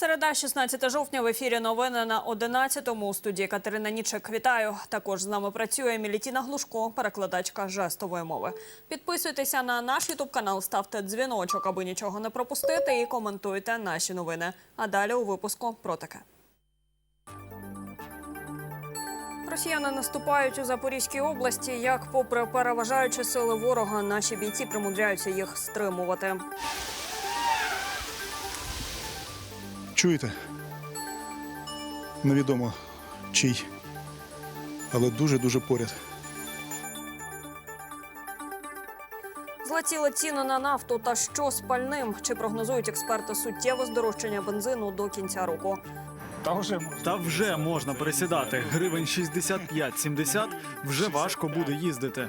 Середа, 16 жовтня, в ефірі новини на 11-му. У студії Катерина Нічик. Вітаю. Також з нами працює Мілітіна Глушко, перекладачка жестової мови. Підписуйтеся на наш ютуб канал, ставте дзвіночок, аби нічого не пропустити, і коментуйте наші новини. А далі у випуску про таке. Росіяни наступають у Запорізькій області. Як, попри переважаючі сили ворога, наші бійці примудряються їх стримувати. Чуєте? Невідомо чий, але дуже-дуже поряд. Злетіли ціни на нафту та що з пальним? Чи прогнозують експерти суттєве здорожчання бензину до кінця року? Та вже можна пересідати. Гривень 65-70 вже важко буде їздити.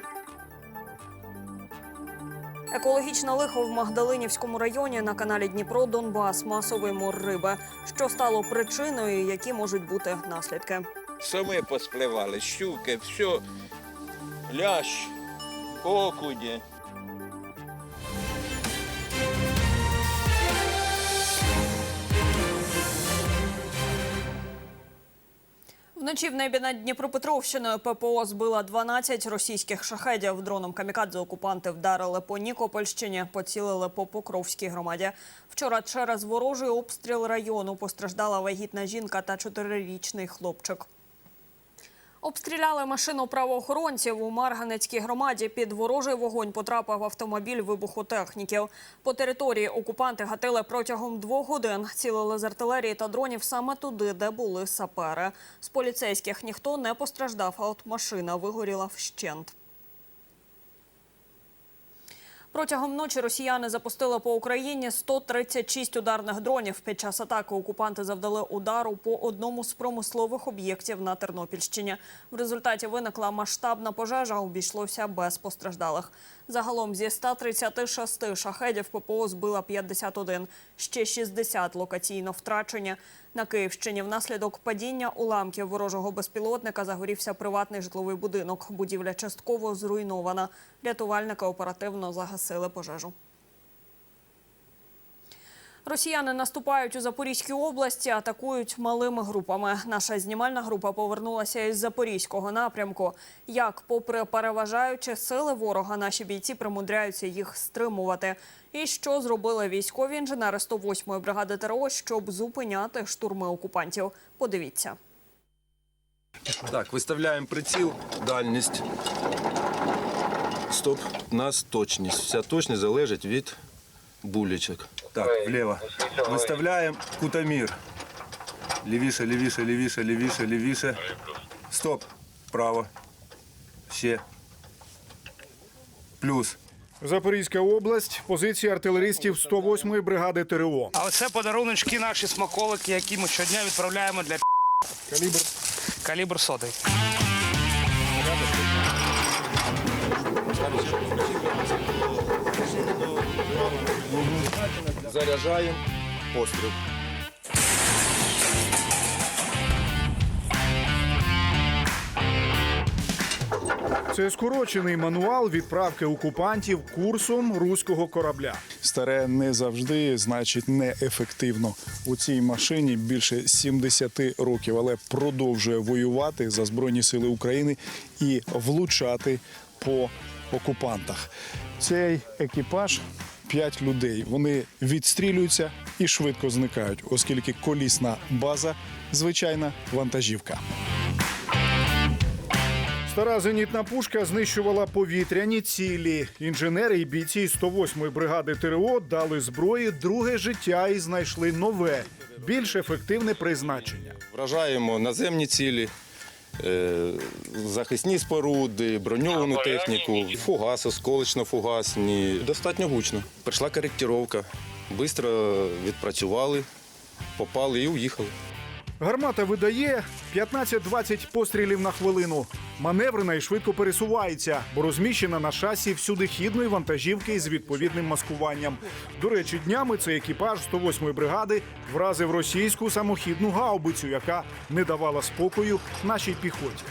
Екологічне лихо в Магдалинівському районі на каналі Дніпро Донбас. Масовий мор риби. Що стало причиною? Які можуть бути наслідки? Соми поспливали, щуки, все, лящ, окуні. Вночі в небі над Дніпропетровщиною ППО збила 12 російських шахедів. Дроном камікадзе окупанти вдарили по Нікопольщині, поцілили по Покровській громаді. Вчора через ворожий обстріл району постраждала вагітна жінка та чотирирічний хлопчик. Обстріляли машину правоохоронців у Марганецькій громаді. Під ворожий вогонь потрапив автомобіль вибухотехніків. По території окупанти гатили протягом двох годин. Цілили з артилерії та дронів саме туди, де були сапери. З поліцейських ніхто не постраждав, а от машина вигоріла вщент. Протягом ночі росіяни запустили по Україні 136 ударних дронів. Під час атаки окупанти завдали удару по одному з промислових об'єктів на Тернопільщині. В результаті виникла масштабна пожежа, обійшлося без постраждалих. Загалом зі 136 шахедів ППО збила 51, ще 60 локаційно втрачені. На Київщині внаслідок падіння уламків ворожого безпілотника загорівся приватний житловий будинок. Будівля частково зруйнована. Рятувальники оперативно загасили пожежу. Росіяни наступають у Запорізькій області, атакують малими групами. Наша знімальна група повернулася із запорізького напрямку. Як, попри переважаючі сили ворога, наші бійці примудряються їх стримувати. І що зробили військові інженери 108-ї бригади ТРО, щоб зупиняти штурми окупантів? Подивіться. Так, виставляємо приціл, дальність. Стоп. У нас точність. Вся точність залежить від булечок. Так, вліво. Виставляємо кутомір. Лівіше, лівіше, лівіше, лівіше, лівіше. Стоп. Право. Ще. Плюс. Запорізька область, позиції артилеристів 108-ї бригади ТРО. А оце подаруночки наші смаколики, які ми щодня відправляємо для Калібр калібр сотий. Заряджаємо. Постріл. це скорочений мануал відправки окупантів курсом руського корабля. Старе не завжди значить неефективно. У цій машині більше 70 років, але продовжує воювати за Збройні Сили України і влучати по окупантах. Цей екіпаж. П'ять людей. Вони відстрілюються і швидко зникають, оскільки колісна база звичайна вантажівка. Стара зенітна пушка знищувала повітряні цілі. Інженери і бійці 108-ї бригади ТРО дали зброї друге життя і знайшли нове, більш ефективне призначення. Вражаємо наземні цілі, захисні споруди, броньовану техніку, фугас, осколично-фугасні. Достатньо гучно. Прийшла коректировка, швидко відпрацювали, попали і уїхали. Гармата видає 15-20 пострілів на хвилину. Маневрена і швидко пересувається, бо розміщена на шасі всюдихідної вантажівки з відповідним маскуванням. До речі, днями цей екіпаж 108-ї бригади вразив російську самохідну гаубицю, яка не давала спокою нашій піхоті.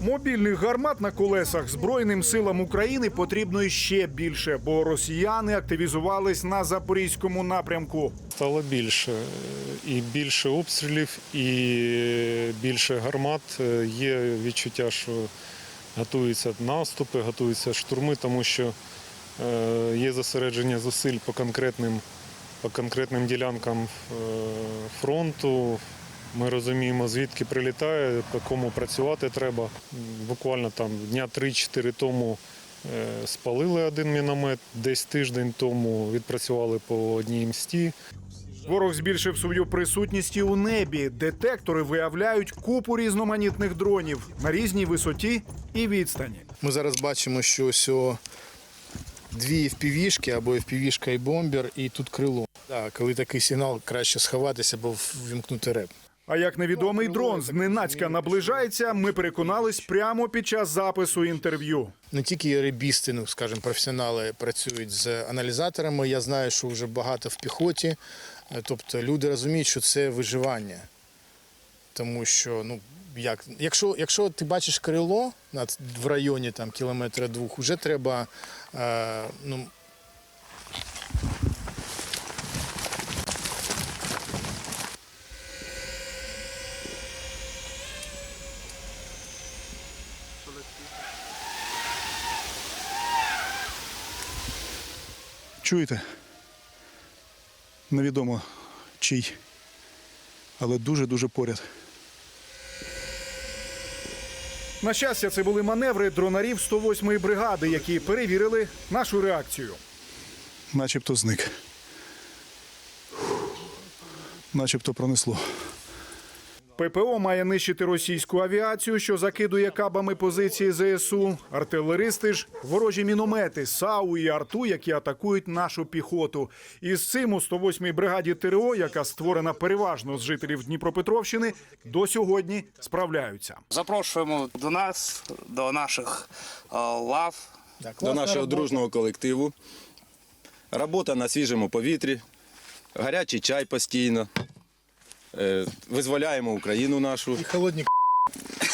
Мобільних гармат на колесах Збройним силам України потрібно іще більше, бо росіяни активізувались на запорізькому напрямку. Стало більше і більше обстрілів, і більше гармат. Є відчуття, що готуються наступи, готуються штурми, тому що е, є зосередження зусиль по конкретним, по конкретним ділянкам е, фронту. Ми розуміємо, звідки прилітає, по кому працювати треба. Буквально там дня 3-4 тому е, спалили один міномет, десь тиждень тому відпрацювали по одній мсті. Ворог збільшив свою присутність і у небі. Детектори виявляють купу різноманітних дронів на різній висоті і відстані. Ми зараз бачимо, що ось о, дві впівішки або впівішка і бомбер, і тут крило. Так, коли такий сигнал, краще сховатися або вімкнути реп. А як невідомий дрон зненацька наближається, ми переконались прямо під час запису інтерв'ю. Не тільки ребісти, ну скажімо, професіонали працюють з аналізаторами. Я знаю, що вже багато в піхоті. Е, Тобто люди розуміють, що це виживання. Тому що, ну як, якщо, якщо ти бачиш крило над в районі там кілометра двох, вже треба е, ну, Чуєте? Невідомо чий, але дуже-дуже поряд. На щастя, це були маневри дронарів 108-ї бригади, які перевірили нашу реакцію. Начебто зник. Начебто пронесло. ППО має нищити російську авіацію, що закидує кабами позиції ЗСУ. Артилеристи ж ворожі міномети, САУ і арту, які атакують нашу піхоту. І з цим у 108-й бригаді ТРО, яка створена переважно з жителів Дніпропетровщини, до сьогодні справляються. Запрошуємо до нас, до наших е, лав. так, До нашого робота. дружного колективу. Робота на свіжому повітрі, гарячий чай постійно. Е, Визволяємо Україну нашу. І холодні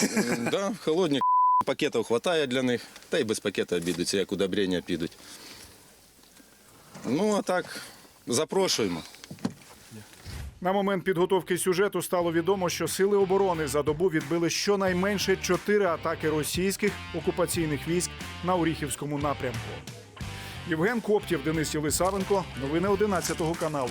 М, Да, холодні пакетів вистачає для них, та й без пакета обійдуться, як удобрення підуть. Ну, а так, запрошуємо. На момент підготовки сюжету стало відомо, що сили оборони за добу відбили щонайменше чотири атаки російських окупаційних військ на Оріхівському напрямку. Євген Коптєв, Денис Єлисавенко. Новини 11 каналу.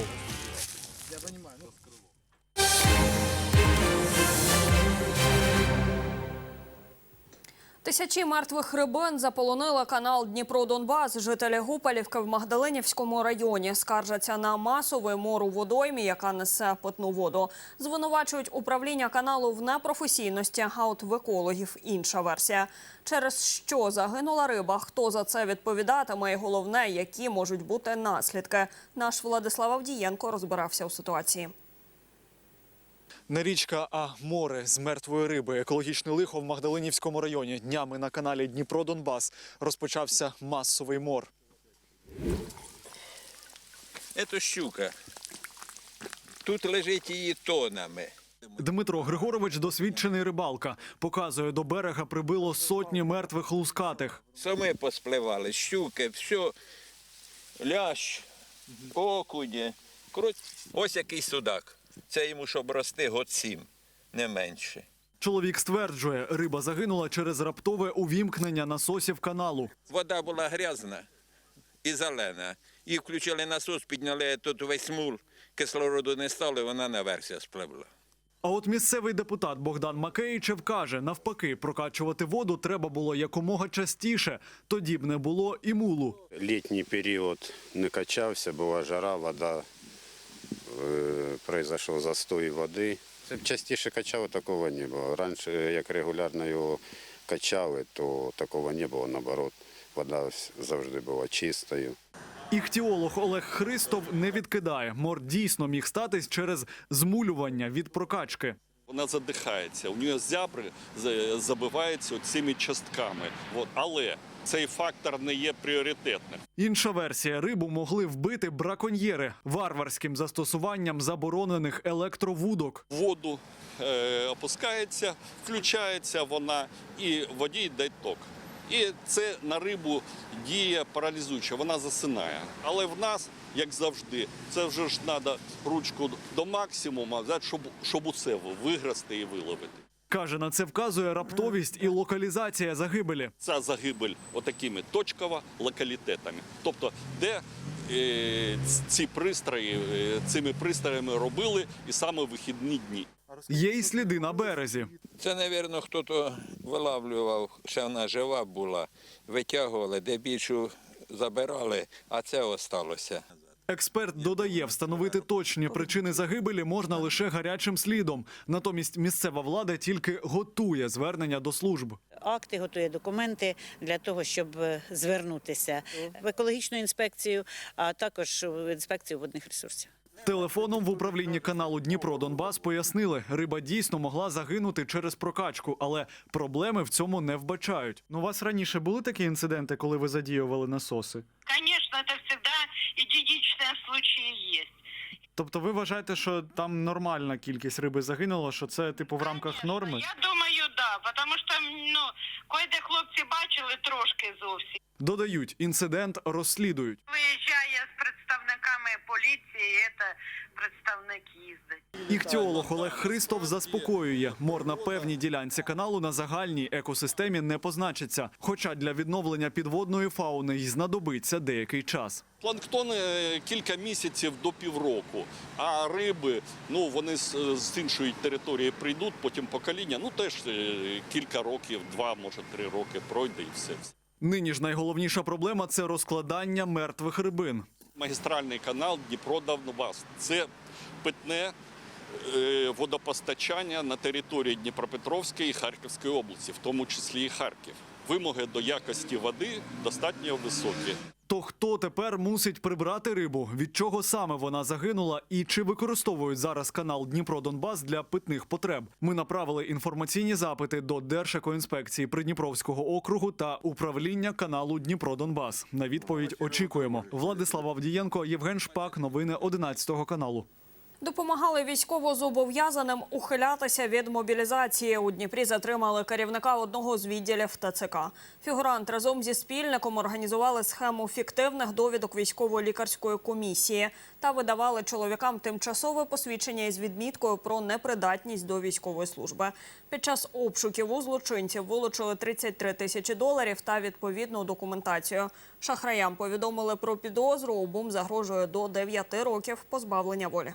Тисячі мертвих рибин заполонили канал Дніпро-Донбас. Жителі Гупалівки в Магдалинівському районі скаржаться на масовий мор у водоймі, яка несе питну воду. Звинувачують управління каналу в непрофесійності, а от в екологів інша версія. Через що загинула риба, хто за це відповідатиме, і головне, які можуть бути наслідки. Наш Владислав Авдієнко розбирався у ситуації. Не річка, а море з мертвої риби. Екологічне лихо в Магдалинівському районі. Днями на каналі Дніпро Донбас розпочався масовий мор. Це щука. Тут лежить її тонами. Дмитро Григорович, досвідчений рибалка, показує до берега прибило сотні мертвих лускатих. Самі поспливали, щуки, все, лящ, окуні. Ось який судак. Це йому, щоб рости, год сім, не менше. Чоловік стверджує, риба загинула через раптове увімкнення насосів каналу. Вода була грязна і зелена. І включили насос, підняли тут весь мул, кислороду не стало, вона наверх спливла. А от місцевий депутат Богдан Макеїчев каже, навпаки, прокачувати воду треба було якомога частіше, тоді б не було і мулу. літній період не качався, була жара, вода, е, произошов застой води. Частіше качали, такого не було. Раніше, як регулярно його качали, то такого не було, наоборот. Вода завжди була чистою. Іхтіолог Олег Христов не відкидає. Мор дійсно міг статись через змулювання від прокачки. Вона задихається, у нього зябри забиваються цими частками. Але цей фактор не є пріоритетним. Інша версія рибу могли вбити браконьєри варварським застосуванням заборонених електровудок. Воду е, опускається, включається вона і водій йде ток. І це на рибу діє паралізуюче, вона засинає. Але в нас, як завжди, це вже ж треба ручку до максимуму, щоб, щоб усе виграсти і виловити. Каже, на це вказує раптовість і локалізація загибелі. Ця загибель отакими точково локалітетами. Тобто, де е, ці пристрої, е, цими пристроями робили і саме вихідні дні. Є й сліди на березі. Це, мабуть, хтось вилавлював, ще вона жива була, витягували, де більшу забирали, а це осталося. Експерт додає, встановити точні причини загибелі можна лише гарячим слідом. Натомість місцева влада тільки готує звернення до служб. акти, готує документи для того, щоб е, звернутися в екологічну інспекцію, а також в інспекцію водних ресурсів. Телефоном в управлінні каналу Дніпро Донбас пояснили, риба дійсно могла загинути через прокачку, але проблеми в цьому не вбачають. Ну, у вас раніше були такі інциденти, коли ви задіювали насоси? Звісно, це завжди единичные случаи є. Тобто, ви вважаєте, що там нормальна кількість риби загинула, що це типу в рамках норми? Я думаю, да, тому що ну, кое-де хлопці бачили трошки зовсім. Додають, інцидент розслідують. Виїжджає з представниками поліції, це представник їздить. Іхтіолог Олег Христов заспокоює, мор на певній ділянці каналу на загальній екосистемі не позначиться. Хоча для відновлення підводної фауни й знадобиться деякий час. Планктон е, кілька місяців до півроку, а риби, ну вони з, з іншої території прийдуть, потім покоління, ну теж е, кілька років, два, може три роки пройде і все. Нині ж найголовніша проблема це розкладання мертвих рибин. Магістральний канал Дніпро Донбас. Це питне е, водопостачання на території Дніпропетровської і Харківської області, в тому числі і Харків. Вимоги до якості води достатньо високі. То хто тепер мусить прибрати рибу? Від чого саме вона загинула? І чи використовують зараз канал Дніпро Донбас для питних потреб? Ми направили інформаційні запити до Держекоінспекції Придніпровського округу та управління каналу Дніпро Донбас. На відповідь очікуємо. Владислав Авдієнко, Євген Шпак. Новини 11 каналу. Допомагали військовозобов'язаним ухилятися від мобілізації. У Дніпрі затримали керівника одного з відділів ТЦК. Фігурант разом зі спільником організували схему фіктивних довідок військово-лікарської комісії та видавали чоловікам тимчасове посвідчення із відміткою про непридатність до військової служби. Під час обшуків у злочинців вилучили 33 тисячі доларів та відповідну документацію. Шахраям повідомили про підозру. Обом загрожує до 9 років позбавлення волі.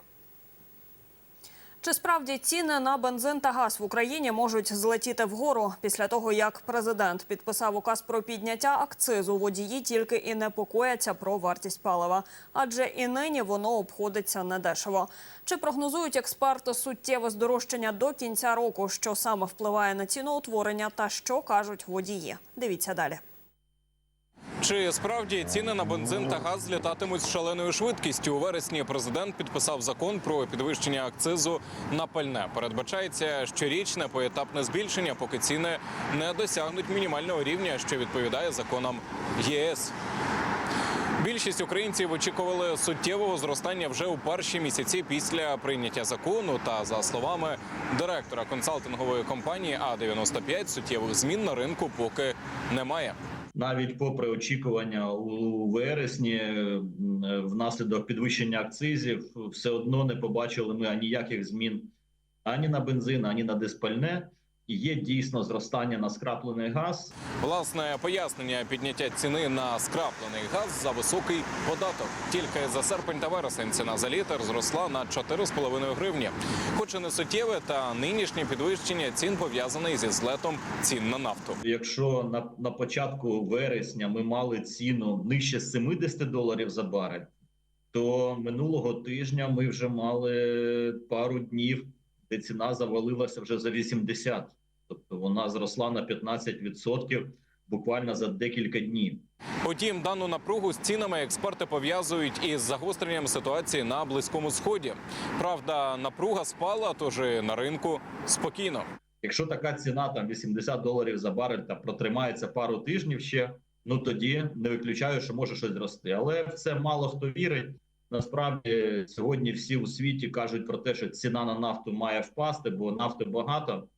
Чи справді ціни на бензин та газ в Україні можуть злетіти вгору після того, як президент підписав указ про підняття акцизу? Водії тільки і непокояться про вартість палива, адже і нині воно обходиться недешево. Чи прогнозують експерти суттєве здорожчання до кінця року, що саме впливає на ціноутворення, та що кажуть водії? Дивіться далі. Чи справді ціни на бензин та газ злітатимуть з шаленою швидкістю? У вересні президент підписав закон про підвищення акцизу на пальне. Передбачається щорічне поетапне збільшення, поки ціни не досягнуть мінімального рівня, що відповідає законам ЄС. Більшість українців очікували суттєвого зростання вже у перші місяці після прийняття закону. Та за словами директора консалтингової компанії А 95 суттєвих змін на ринку поки немає. Навіть попри очікування у вересні, е, внаслідок підвищення акцизів, все одно не побачили ми ніяких змін ані на бензин, ані на диспальне. І Є дійсно зростання на скраплений газ. Власне пояснення підняття ціни на скраплений газ за високий податок. Тільки за серпень та вересень ціна за літр зросла на 4,5 гривні. Хоч і не суттєве, та нинішнє підвищення цін пов'язане зі злетом цін на нафту. Якщо на, на початку вересня ми мали ціну нижче 70 доларів за барель, то минулого тижня ми вже мали пару днів, де ціна завалилася вже за 80. Тобто вона зросла на 15% буквально за декілька днів. Утім, дану напругу з цінами експерти пов'язують із загостренням ситуації на близькому сході. Правда, напруга спала, тож і на ринку спокійно. Якщо така ціна там 80 доларів за барель та протримається пару тижнів ще, ну тоді не виключаю, що може щось зрости. Але в це мало хто вірить. Насправді сьогодні всі у світі кажуть про те, що ціна на нафту має впасти, бо нафти багато,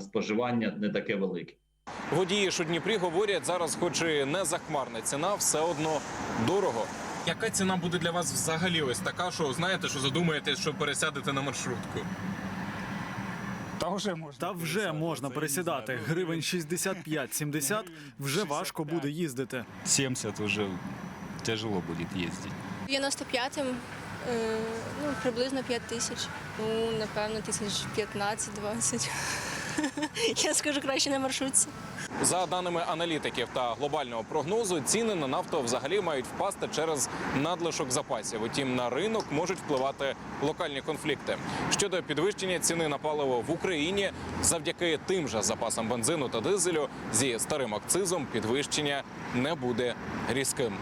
споживання не таке велике. Водії ж у Дніпрі говорять, зараз, хоч і не захмарна ціна, все одно дорого. Яка ціна буде для вас взагалі ось така, що знаєте, що задумаєте, що пересядете на маршрутку? Та вже можна пересідати. Гривень 65-70 вже важко буде їздити. 70 уже тяжело будет ездить. 95-м е, ну, приблизно 5 тисяч. Ну, напевно, тисяч 15-20. Я скажу краще на маршрутці. За даними аналітиків та глобального прогнозу, ціни на нафту взагалі мають впасти через надлишок запасів. Утім, на ринок можуть впливати локальні конфлікти. Щодо підвищення ціни на паливо в Україні, завдяки тим же запасам бензину та дизелю зі старим акцизом підвищення не буде різким.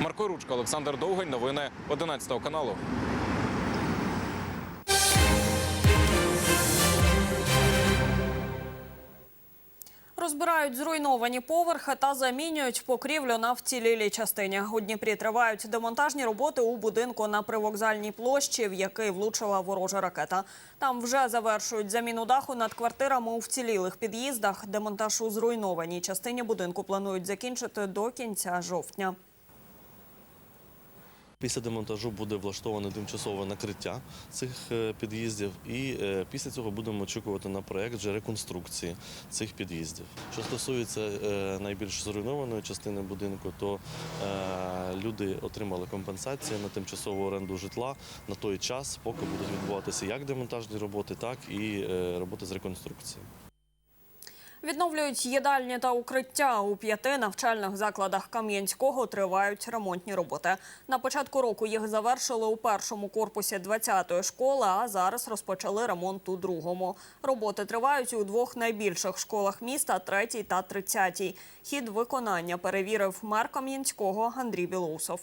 Марко Ручка, Олександр Довгань. Новини 11 каналу. Розбирають зруйновані поверхи та замінюють покрівлю на вцілілій частині. У Дніпрі тривають демонтажні роботи у будинку на привокзальній площі, в який влучила ворожа ракета. Там вже завершують заміну даху над квартирами у вцілілих під'їздах. Демонтаж у зруйнованій частині будинку планують закінчити до кінця жовтня. Після демонтажу буде влаштоване тимчасове накриття цих е, під'їздів, і е, після цього будемо очікувати на проект вже реконструкції цих під'їздів. Що стосується е, найбільш зруйнованої частини будинку, то люди отримали компенсації на тимчасову оренду житла на той час, поки будуть відбуватися як демонтажні роботи, так і роботи з реконструкції. Відновлюють їдальні та укриття у п'яти навчальних закладах Кам'янського. Тривають ремонтні роботи. На початку року їх завершили у першому корпусі 20-ї школи, а зараз розпочали ремонт у другому. Роботи тривають у двох найбільших школах міста – 3 та 30. Хід виконання перевірив мер Кам'янського Андрій Білоусов.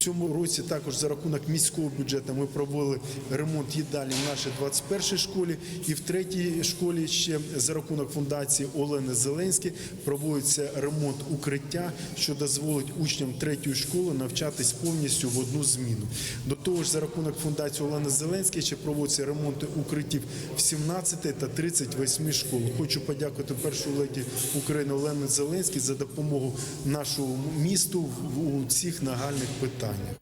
Цьому році також за рахунок міського бюджету ми провели ремонт їдалі в нашій 21-й школі. І в третій школі ще за рахунок фундації Олени Зеленської проводиться ремонт укриття, що дозволить учням третьої школи навчатись повністю в одну зміну. До того ж, за рахунок фундації Олени Зеленської ще проводяться ремонти укриттів в 17 та 38 школах. Хочу подякувати першу леді України Олені Зеленській за допомогу нашому місту у цих нагальних питаннях.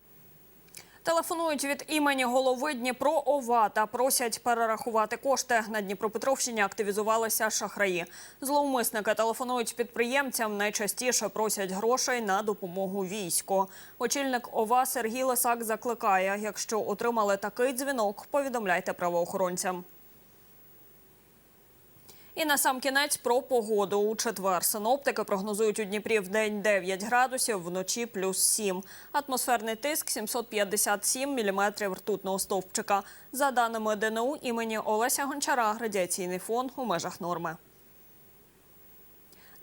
Телефонують від імені голови Дніпро ОВА та просять перерахувати кошти. На Дніпропетровщині активізувалися шахраї. Зловмисники телефонують підприємцям, найчастіше просять грошей на допомогу війську. Очільник ОВА Сергій Лисак закликає, якщо отримали такий дзвінок, повідомляйте правоохоронцям. І на сам кінець про погоду. У четвер синоптики прогнозують у Дніпрі в день 9 градусів, вночі плюс 7. Атмосферний тиск 757 міліметрів ртутного стовпчика. За даними ДНУ імені Олеся Гончара, радіаційний фон у межах норми.